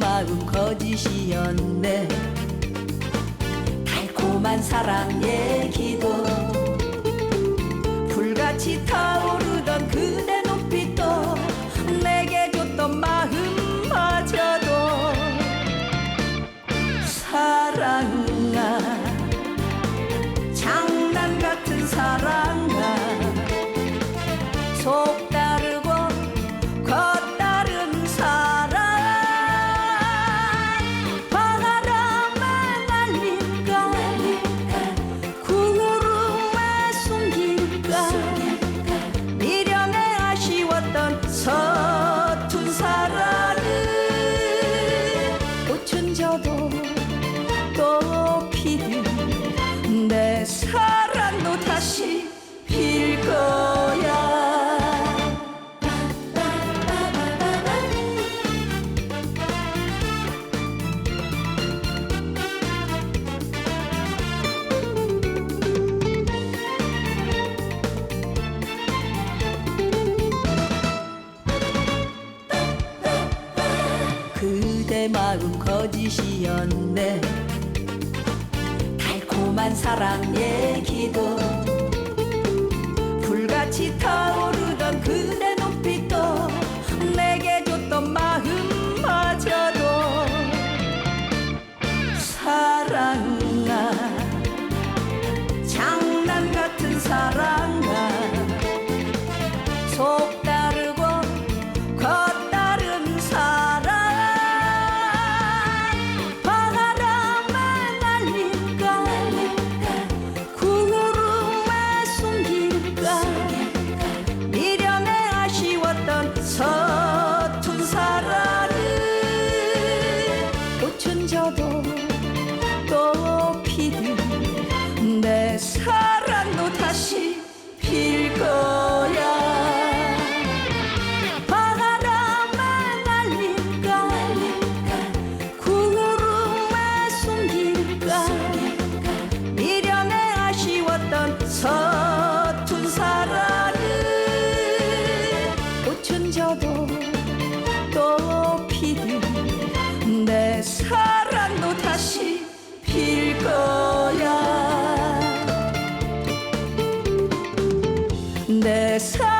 마음 거짓이었네. 달콤한 사랑 얘기도. 불같이 터 마음 거짓이었네. 달콤한 사랑 얘기도. 사랑도 다시 필 거야. 바람에 날릴까? 구름에 숨길까? 미련에 아쉬웠던 서툰 사랑은 꽃은 져도 또 피는 내 사랑 내 삶.